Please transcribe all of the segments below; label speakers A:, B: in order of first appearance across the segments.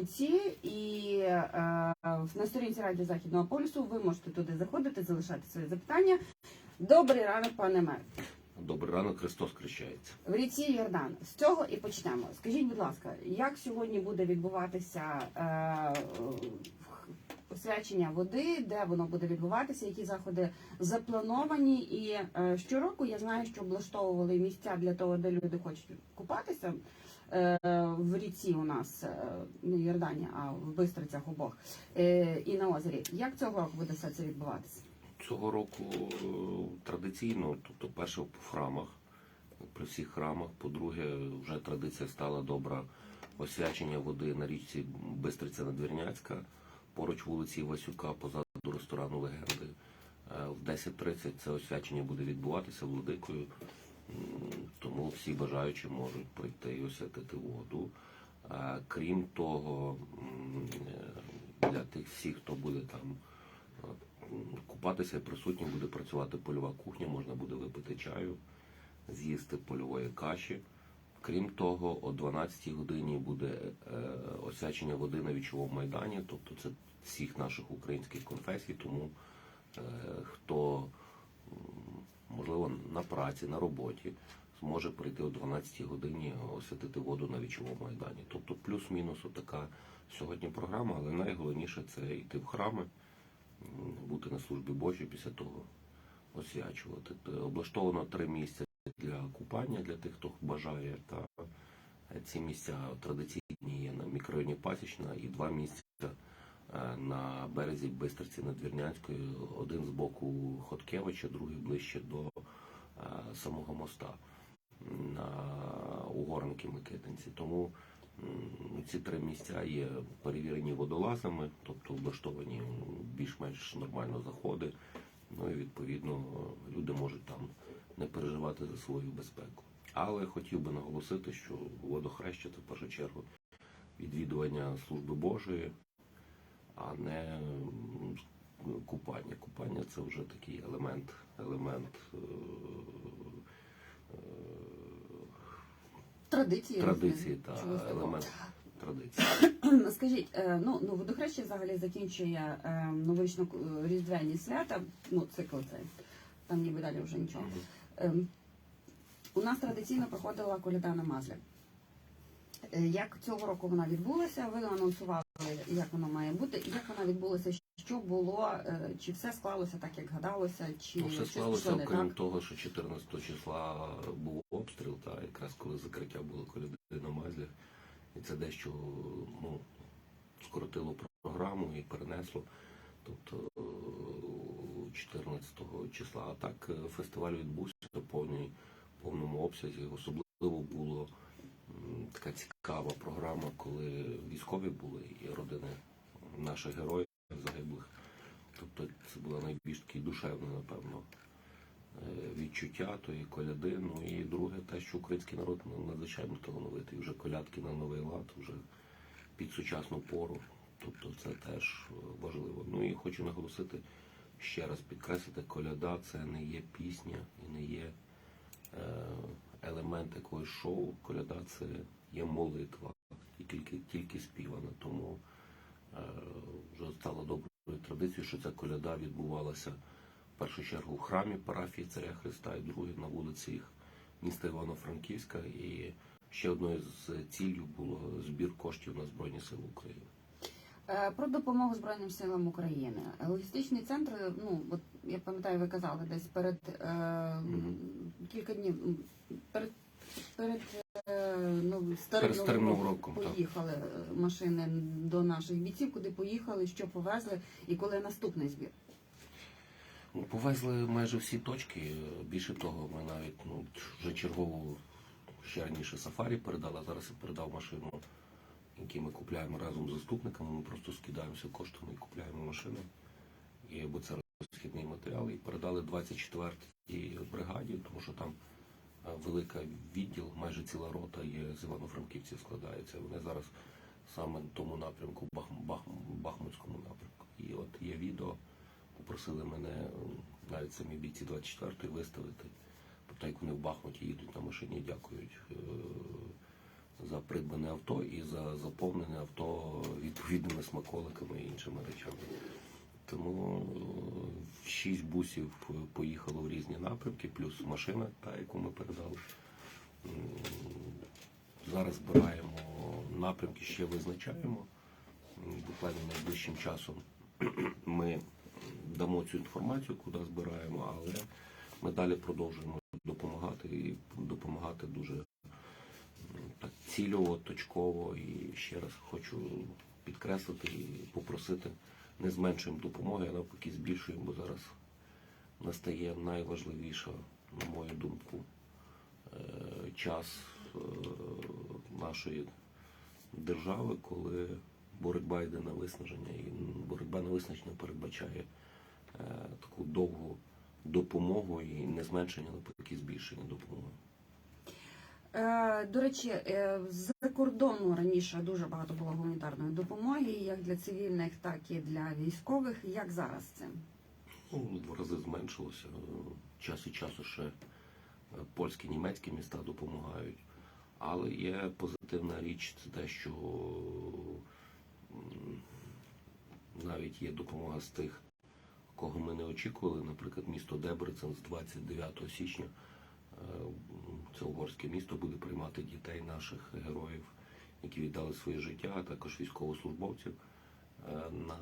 A: Фейсбуці і е, на сторінці Радіо Західного полюсу. Ви можете туди заходити, залишати свої запитання. Добрий ранок, пане мер.
B: Добрий ранок, Христос крещається.
A: В ріці Йордан. З цього і почнемо. Скажіть, будь ласка, як сьогодні буде відбуватися е, освячення води, де воно буде відбуватися, які заходи заплановані? І е, щороку я знаю, що облаштовували місця для того, де люди хочуть купатися. Е, В ріці у нас е, не Йордані, а в Бистрицях обох е, і на озері. Як цього року буде все це відбуватися?
B: Цього року традиційно, тобто перше в храмах, при всіх храмах. По-друге, вже традиція стала добра освячення води на річці Бистриця Надвірняцька, поруч вулиці Васюка, позаду ресторану Легенди. В 10.30 це освячення буде відбуватися владикою, тому всі бажаючі можуть прийти і освятити воду. Крім того, для тих всіх, хто буде там е, купатися присутнім, буде працювати польова кухня, можна буде випити чаю, з'їсти польової каші. Крім того, о 12 годині буде е, освячення води на вічовому майдані, тобто це всіх наших українських конфесій, тому е, хто праці, на роботі, зможе прийти о 12 годині освятити воду на вічовому майдані. Тобто плюс-мінус така сьогодні програма, але найголовніше це йти в храми, бути на службі Божій після того освячувати. Облаштовано три місця для купання для тих, хто бажає. Та ці місця традиційні є на мікрорайоні Пасічна і два місця е, на березі Бистриці Надвірнянської. Один з боку Хоткевича, другий ближче до самого моста на Угорники Микитинці. Тому ці три місця є перевірені водолазами, тобто облаштовані більш-менш нормально заходи. Ну і відповідно люди можуть там не переживати за свою безпеку. Але хотів би наголосити, що водохреща це в першу чергу відвідування служби Божої, а не купання. Купання це вже такий елемент, елемент е, е,
A: Традиції
B: традиції та елемент традиції.
A: Скажіть, е, ну, ну водохреща взагалі закінчує новорічно різдвяні свята, ну цикл цей, там ніби далі вже нічого. Ем, У нас традиційно проходила коляда на Мазлі. Як цього року вона відбулася? Ви анонсували, як вона має бути, і як вона відбулася, що було, е, чи все склалося так, як гадалося, чи
B: Ну, все склалося,
A: не
B: окрім
A: так?
B: того, що 14 числа був обстріл, та якраз коли закриття було коляди на Мазлях, і це дещо ну, скоротило програму і перенесло. Тобто е, 14 числа. А так е, фестиваль відбувся в повній, повному обсязі. Особливо було така цікава програма, коли військові були і родини наших героїв загиблих. Тобто це було найбільш таке душевне, напевно, е, відчуття тої коляди. Ну і друге, те, що український народ ну, надзвичайно талановитий. Вже колядки на новий лад, вже під сучасну пору. Тобто це теж е, важливо. Ну і хочу наголосити ще раз підкреслити, коляда це не є пісня і не є е, елемент якогось шоу. Коляда це є молитва і тільки, тільки співана. Тому вже стало доброю традицією, що ця коляда відбувалася в першу чергу в храмі парафії Царя Христа і друге на вулиці їх міста Івано-Франківська. І ще одною з цілів було збір коштів на Збройні Сили України.
A: Е, Про допомогу Збройним силам України. Логістичний центр, ну от я пам'ятаю, ви казали десь перед е, кілька днів перед перед е, ну, старим
B: Старим
A: Новим
B: роком,
A: поїхали е, машини до наших бійців, куди поїхали, що повезли, і коли наступний збір.
B: Ну, Повезли майже всі точки. Більше того, ми навіть ну, вже чергову ще раніше сафарі передали, а зараз я передав машину, які ми купляємо разом з заступниками. Ми просто скидаємося коштами і купляємо машину. І, бо це розхідний матеріал. І передали 24-й бригаді, тому що там е, велика відділ, майже ціла рота є з Івано-Франківців складається. Вони зараз саме на тому напрямку, Бах, Бах, Бахмутському напрямку. І от є відео попросили мене навіть самі бійці 24-ї виставити. Тобто як вони в Бахмуті їдуть на машині, дякують е, за придбане авто і за заповнене авто відповідними смаколиками і іншими речами. Тому е, шість бусів поїхало в різні напрямки, плюс машина, та яку ми передали. Зараз збираємо напрямки, ще визначаємо. Буквально найближчим часом ми дамо цю інформацію, куди збираємо, але ми далі продовжуємо допомагати і допомагати дуже так цільово, точково. І ще раз хочу підкреслити і попросити не зменшуємо допомоги, а навпаки збільшуємо, бо зараз настає найважливіша, на мою думку, е, час е, нашої держави, коли боротьба йде на виснаження, і боротьба на виснаження передбачає е, таку довгу допомогу і не зменшення, навпаки збільшення допомоги.
A: Е, До речі, е, з кордону раніше дуже багато було гуманітарної допомоги, як для цивільних, так і для військових. Як зараз цим?
B: Ну, два рази зменшилося. Час від часу ще е, польські, німецькі міста допомагають. Але є позитивна річ, це те, що навіть є допомога з тих, кого ми не очікували. Наприклад, місто Дебрецен з 29 січня. Це угорське місто буде приймати дітей наших героїв, які віддали своє життя, а також військовослужбовців е, на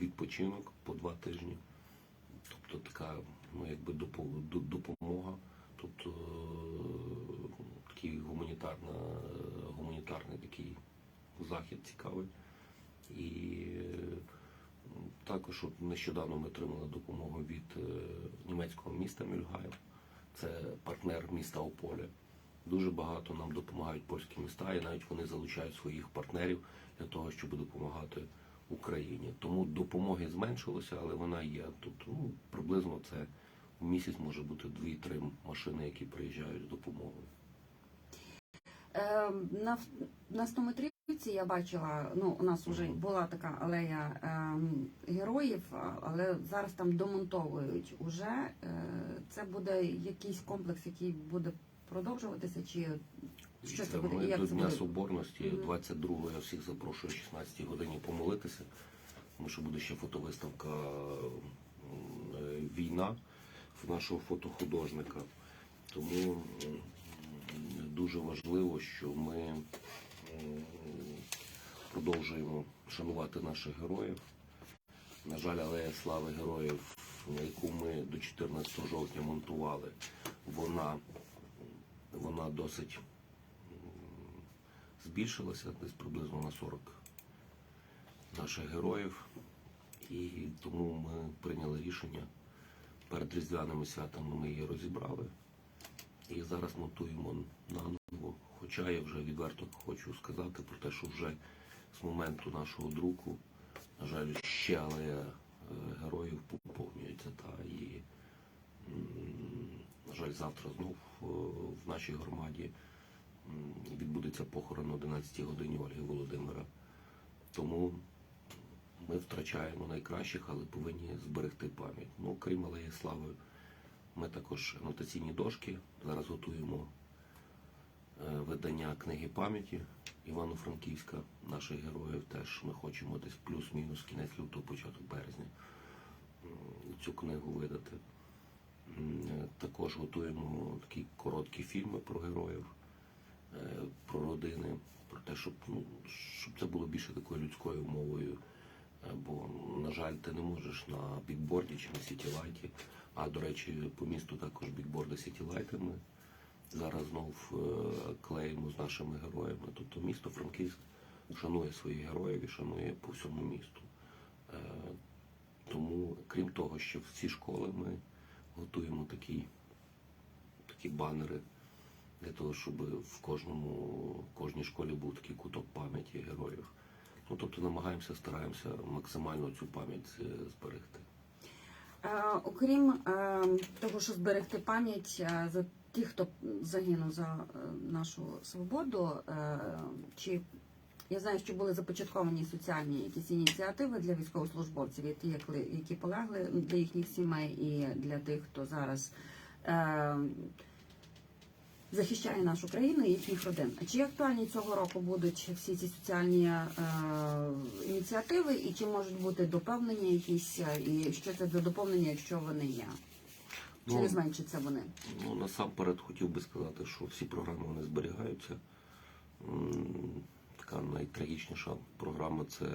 B: відпочинок по два тижні. Тобто така ну, якби допомога, тобто е, такий гуманітарна, гуманітарний такий захід цікавий. І е, також от нещодавно ми отримали допомогу від німецького міста Мюльгаєв. Це партнер міста Ополя. Дуже багато нам допомагають польські міста, і навіть вони залучають своїх партнерів для того, щоб допомагати Україні. Тому допомоги зменшилося, але вона є. Тобто ну, приблизно це в місяць може бути 2-3 машини, які приїжджають з допомогою.
A: Е, На, на 100 я бачила, ну у нас вже була така алея ем, героїв, але зараз там домонтовують уже. Е, це буде якийсь комплекс, який буде продовжуватися, чи що це буде?
B: Ми
A: як
B: до
A: це
B: Дня
A: буде?
B: Соборності,
A: Мгм.
B: 22-го, я всіх запрошую о 16-й годині помолитися, тому що буде ще фотовиставка е, Війна в нашого фотохудожника. Тому дуже важливо, що ми продовжуємо шанувати наших героїв. На жаль, алея слави героїв, яку ми до 14 жовтня монтували, вона, вона досить збільшилася десь приблизно на 40 наших героїв. І тому ми прийняли рішення перед різдвяними святами ми її розібрали. І зараз монтуємо наново. Хоча я вже відверто хочу сказати про те, що вже з моменту нашого друку, на жаль, ще алея е, героїв поповнюється. Та, і, на жаль, завтра знов е, в нашій громаді відбудеться похорон о 11 годині Ольги Володимира. Тому ми втрачаємо найкращих, але повинні зберегти пам'ять. Ну, крім алеї слави, ми також анотаційні дошки. Зараз готуємо видання книги пам'яті Івано-Франківська, наших героїв. Теж ми хочемо десь плюс-мінус кінець лютого, початок березня цю книгу видати. Е, Також готуємо такі короткі фільми про героїв, е, про родини, про те, щоб, ну, щоб це було більше такою людською мовою. Е, Бо, на жаль, ти не можеш на бікборді чи на сітілайті. А до речі, по місту також бікборди сітілайти ми зараз знов е, клеїмо з нашими героями. Тобто місто Франківськ шанує своїх героїв і шанує по всьому місту. Е, Тому, крім того, що в ці школи ми готуємо такі, такі банери для того, щоб в кожному в кожній школі був такий куток пам'яті героїв. Ну, тобто намагаємося, стараємося максимально цю пам'ять е, зберегти.
A: Окрім того, що зберегти пам'ять тих, хто загинув за е, нашу свободу, е, чи я знаю, що були започатковані соціальні якісь ініціативи для військовослужбовців, які, полегли для їхніх сімей і для тих, хто зараз е, захищає нашу країну і їхніх родин. А чи актуальні цього року будуть всі ці соціальні е, ініціативи і чи можуть бути доповнення якісь, і що це за доповнення, якщо вони є? Чи
B: Ну,
A: не зменшаться вони?
B: Ну, насамперед хотів би сказати, що всі програми вони зберігаються. Така найтрагічніша програма це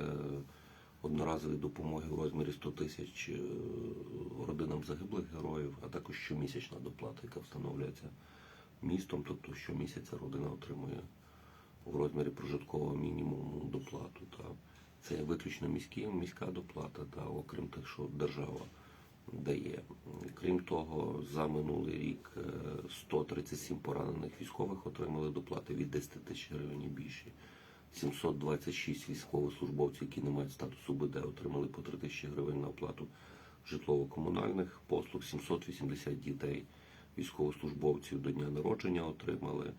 B: одноразові допомоги в розмірі 100 тисяч е, родинам загиблих героїв, а також щомісячна доплата, яка встановлюється містом. Тобто щомісяця родина отримує в розмірі прожиткового мінімуму доплату. Та. Це виключно міські, міська доплата, та, окрім тих, що держава дає. Крім того, за минулий рік е, 137 поранених військових отримали доплати від 10 тисяч гривень і більше. 726 військовослужбовців, які не мають статусу БД, отримали по 3 тисячі гривень на оплату житлово-комунальних послуг. 780 дітей військовослужбовців до дня народження отримали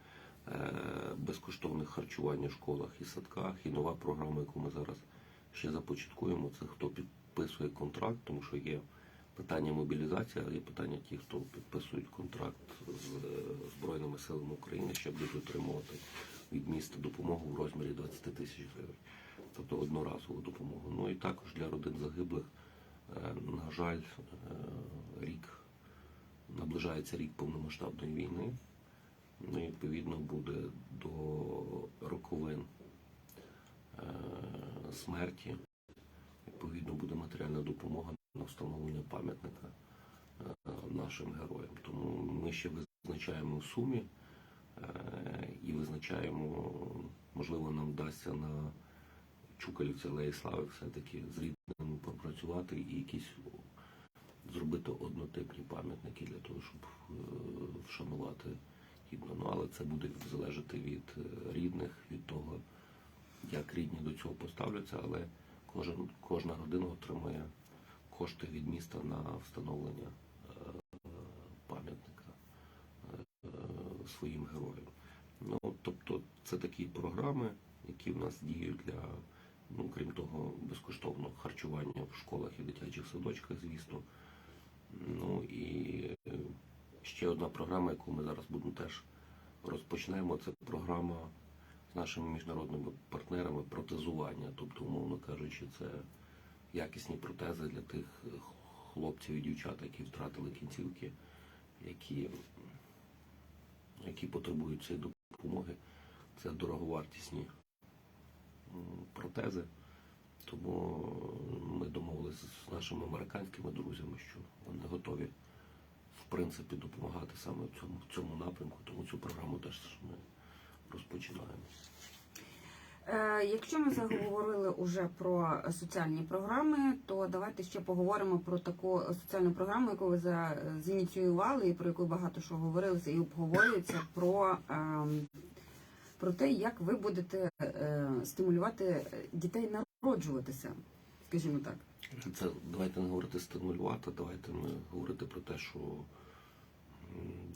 B: е, безкоштовне харчування в школах і садках. І нова програма, яку ми зараз ще започаткуємо, це хто підписує контракт, тому що є питання мобілізації, але є питання ті, хто підписують контракт з е, Збройними силами України, ще будуть отримувати від міста допомогу в розмірі 20 тисяч гривень, тобто одноразову допомогу. Ну і також для родин загиблих, е, на жаль, е, рік наближається рік повномасштабної війни. Ну і відповідно буде до роковин смерті. Відповідно буде матеріальна допомога встановлення пам'ятника е, нашим героям. Тому ми ще визначаємо в сумі е, і визначаємо, можливо, нам вдасться на Чукалівці Алеї Слави все-таки з рідними попрацювати і якісь зробити однотипні пам'ятники для того, щоб е, вшанувати гідно. Ну, але це буде залежати від рідних, від того, як рідні до цього поставляться, але кожен, кожна родина отримує кошти від міста на встановлення е, пам'ятника е, своїм героям. Ну, тобто це такі програми, які в нас діють для, ну, крім того, безкоштовного харчування в школах і дитячих садочках, звісно. Ну і ще одна програма, яку ми зараз будемо теж розпочнемо, це програма з нашими міжнародними партнерами протезування. Тобто, умовно кажучи, це якісні протези для тих е, хлопців і дівчат, які втратили кінцівки, які, які потребують цієї допомоги. Це дороговартісні протези. Тому ми домовилися з нашими американськими друзями, що вони готові в принципі допомагати саме в цьому, в цьому напрямку. Тому цю програму теж ми розпочинаємо.
A: Е, Якщо ми заговорили уже про соціальні програми, то давайте ще поговоримо про таку соціальну програму, яку ви за, зініціювали і про яку багато що говорилося і обговорюється про, ем, про те, як ви будете е, стимулювати дітей народжуватися, скажімо так.
B: Це давайте не говорити стимулювати, давайте ми говорити про те, що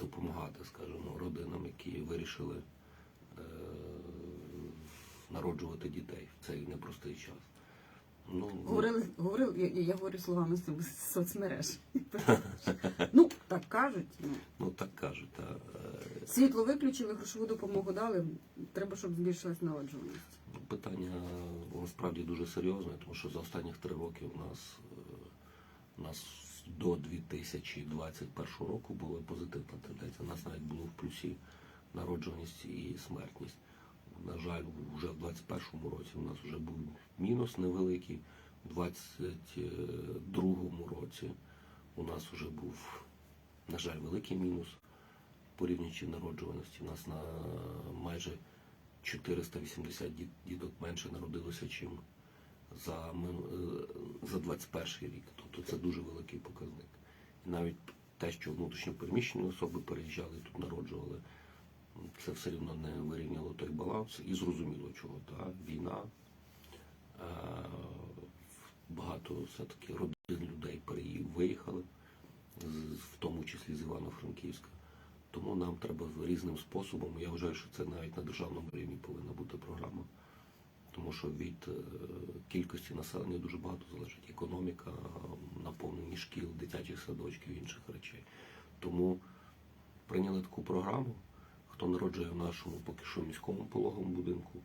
B: допомагати, скажімо, родинам, які вирішили е, народжувати дітей в цей непростий час. Ну, ми-
A: Говорили, говорили, я, я говорю словами з соцмереж. ну, так кажуть. Ну.
B: ну так кажуть, та, е,
A: Світло виключили, грошову допомогу дали. Треба, щоб збільшилась народжуваність.
B: Питання насправді дуже серйозне, тому що за останніх три роки у нас, е, у нас до 2021 року була позитивна тенденція. У нас навіть було в плюсі народжуваність і смертність. На жаль, вже в 2021 році у нас вже був мінус невеликий. У 2022 році у нас вже був, на жаль, великий мінус порівнюючи народжуваності. У нас на майже 480 діток менше народилося, чим за, е, за 21 рік. Тобто це дуже великий показник. І навіть те, що внутрішньо переміщені особи переїжджали тут народжували, це все рівно не вирівняло той баланс. І зрозуміло чого. Та? Війна, е, багато все-таки родин людей виїхали, в тому числі з Івано-Франківська. Тому нам треба різним способом. Я вважаю, що це навіть на державному рівні повинна бути програма. Тому що від е, кількості населення дуже багато залежить. Економіка, наповнення шкіл, дитячих садочків, інших речей. Тому прийняли таку програму. Хто народжує в нашому поки що міському пологовому будинку,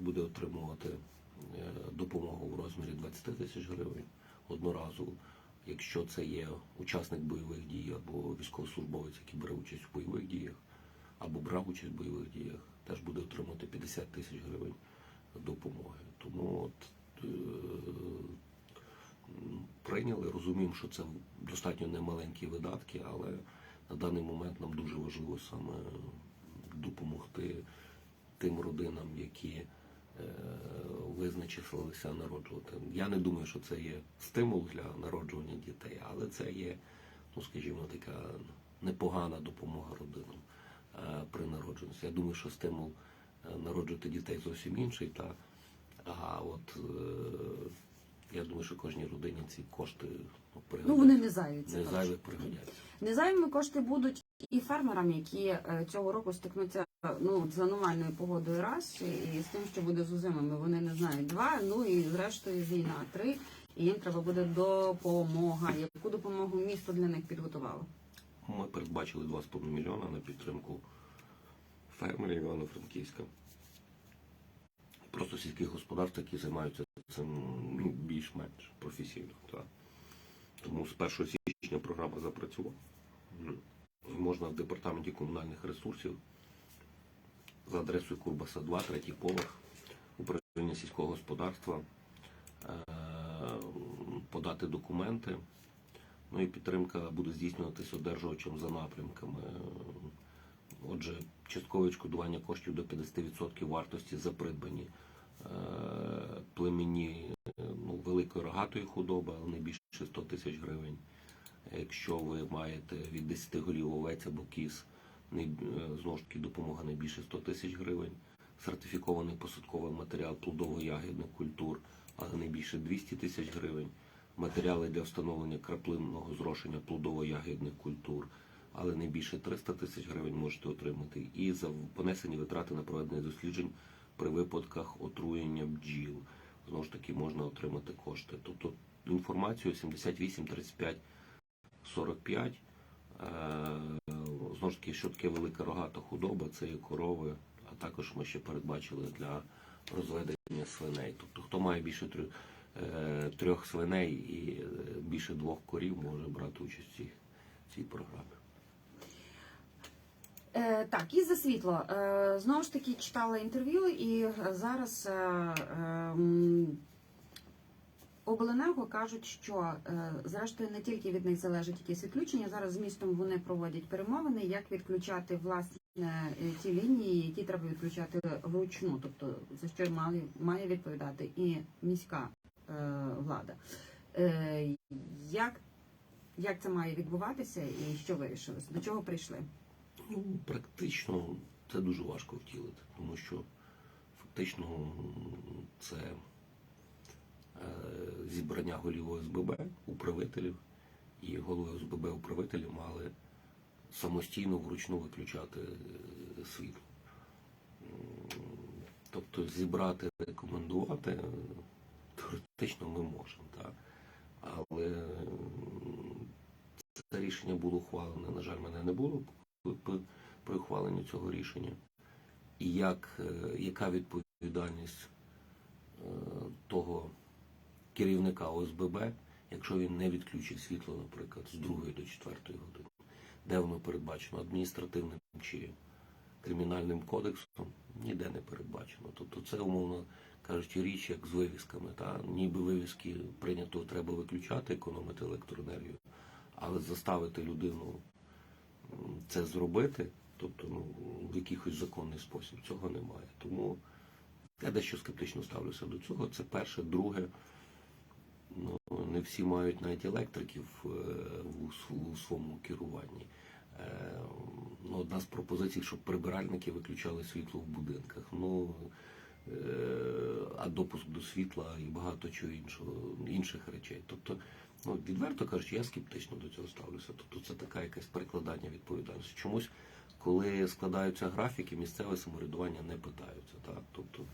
B: буде отримувати е, допомогу. у розмірі 20 тисяч гривень одноразово. Якщо це є учасник бойових дій або військовослужбовець, який бере участь у бойових діях, або брав участь в бойових діях, теж буде отримати 50 тисяч гривень допомоги. Тому от е, прийняли, розуміємо, що це достатньо немаленькі видатки, але на даний момент нам дуже важливо саме допомогти тим родинам, які е, визначилися народжувати. Я не думаю, що це є стимул для народжування дітей, але це є, ну скажімо, така непогана допомога родинам е, при народженні. Я думаю, що стимул е, народжувати дітей зовсім інший. Та, а от я думаю, що кожній родині ці кошти ну,
A: Ну вони не зайві.
B: не зайвих пригодяться.
A: Незайвими кошти будуть і фермерам, які е, цього року стикнуться ну, з аномальною погодою раз і з тим, що буде з озимами. Вони не знають два, ну і зрештою війна три. І їм треба буде допомога. Яку допомогу місто для них підготувало?
B: Ми передбачили 2,5 мільйона на підтримку фермерів Івано-Франківська. Просто сільських господарств, які займаються цим ну, більш-менш професійно. Так. Тому з 1 січня програма запрацювала. Можна в департаменті комунальних ресурсів за адресою Курбаса 2, третій поверх, управління сільського господарства, е, подати документи. Ну і підтримка буде здійснюватися одержувачем за напрямками. Отже, часткове відшкодування коштів до 50% вартості за придбані е, племені е, ну, великої рогатої худоби, але не більше 100 тисяч гривень. Якщо ви маєте від 10 голів овець або кіз, е, знову ж таки допомога не більше 100 тисяч гривень. Сертифікований посадковий матеріал плодово-ягідних культур, але не більше 200 тисяч гривень. Матеріали для встановлення краплинного зрошення плодово-ягідних культур, але не більше 300 тисяч гривень можете отримати. І за понесені витрати на проведення досліджень при випадках отруєння бджіл. Знову ж таки, можна отримати кошти. Тобто інформацію 78 35 45. Е, Знову ж таки, що таке велика рогата худоба, це є корови, а також ми ще передбачили для розведення свиней. Тобто, хто має більше трьох, е, трьох свиней і е, більше двох корів, може брати участь в цій програмі.
A: Е, так, і за світло. Е, знову ж таки читала інтерв'ю, і зараз е, е, обленерго кажуть, що е, зрештою не тільки від них залежить якесь відключення. Зараз з містом вони проводять перемовини, як відключати власне е, ті лінії, які треба відключати вручну, тобто за що має, має відповідати і міська е, влада. Е, як, як це має відбуватися, і що вирішили? До чого прийшли?
B: Ну, практично це дуже важко втілити, тому що фактично це е, зібрання голів ОСББ, управителів, і голови ОСББ управителі мали самостійно вручну виключати е, світло. Тобто зібрати, рекомендувати теоретично ми можемо, так? але це рішення було ухвалене. На жаль, мене не було при ухваленні цього рішення. І як, е, яка відповідальність е, того керівника ОСББ, якщо він не відключить світло, наприклад, з 2 до 4 години, де воно передбачено адміністративним чи кримінальним кодексом, ніде не передбачено. Тобто це, умовно кажучи, річ як з вивісками. Та? Ніби вивіски прийнято треба виключати, економити електроенергію, але заставити людину це зробити, тобто ну, в якийсь законний спосіб, цього немає. Тому я дещо скептично ставлюся до цього. Це перше, друге. Ну, не всі мають навіть електриків е, у, своєму керуванні. Е, ну, одна з пропозицій, щоб прибиральники виключали світло в будинках. Ну, е, а допуск до світла і багато чого іншого, інших речей. Тобто, ну, відверто кажучи, я скептично до цього ставлюся. Тобто це така якась перекладання відповідальності. Чомусь, коли складаються графіки, місцеве самоврядування не питаються. Так? Тобто,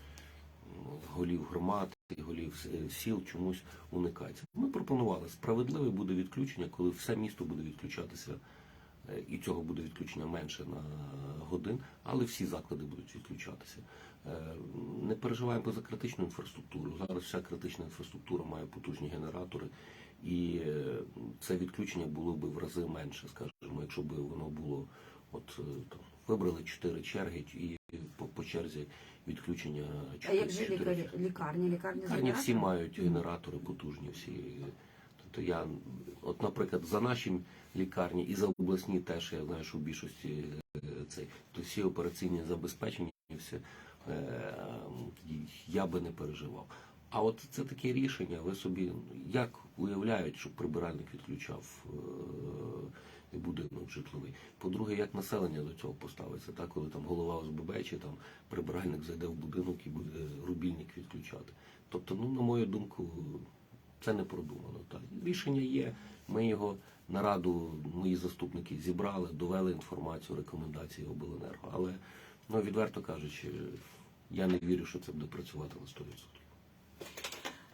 B: голів громад і голів сіл чомусь уникається. Ми пропонували, справедливе буде відключення, коли все місто буде відключатися Е, І цього буде відключення менше на годин, але всі заклади будуть відключатися. Е, Не переживаємо за критичну інфраструктуру. Зараз вся критична інфраструктура має потужні генератори, і е, це відключення було б в рази менше, скажімо, якщо б воно було от е, там вибрали чотири черги і по, по черзі відключення
A: А як же лікарі, лікарні? Лікарні, з
B: Лікарні всі мають генератори потужні, всі. Тобто я, от, наприклад, за наші лікарні і за обласні теж я знаю, що в більшості е, цей, то всі операційні забезпечені, все, е, я би не переживав. А от це таке рішення, ви собі як уявляють, щоб прибиральник відключав е, будинок житловий. По-друге, як населення до цього поставиться, так, коли там голова ОСББ чи там прибиральник зайде в будинок і буде рубільник відключати. Тобто, ну, на мою думку, це не продумано. Так. Рішення є, ми його на раду, мої заступники зібрали, довели інформацію, рекомендації обленерго. Але, ну, відверто кажучи, я не вірю, що це буде працювати на 100%.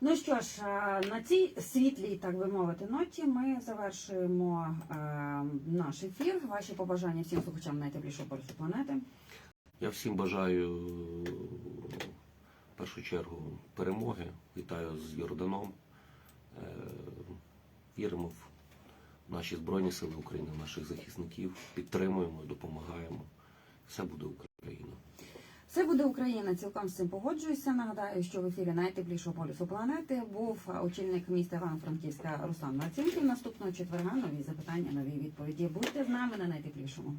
A: Ну що ж, е, на цій світлій, так би мовити, ноті ми завершуємо е, наш ефір. Ваші побажання всім слухачам найтеплішого полюсу планети.
B: Я всім бажаю в першу чергу перемоги. Вітаю з Йорданом. Е, Віримо в наші Збройні Сили України, наших захисників. Підтримуємо, допомагаємо. Все буде Україна.
A: Це буде Україна. Цілком з цим погоджуюся. Нагадаю, що в ефірі найтеплішого полюсу планети був очільник міста Івано-Франківська Руслан Марцінків. Наступного четверга нові запитання, нові відповіді. Будьте з нами на найтеплішому.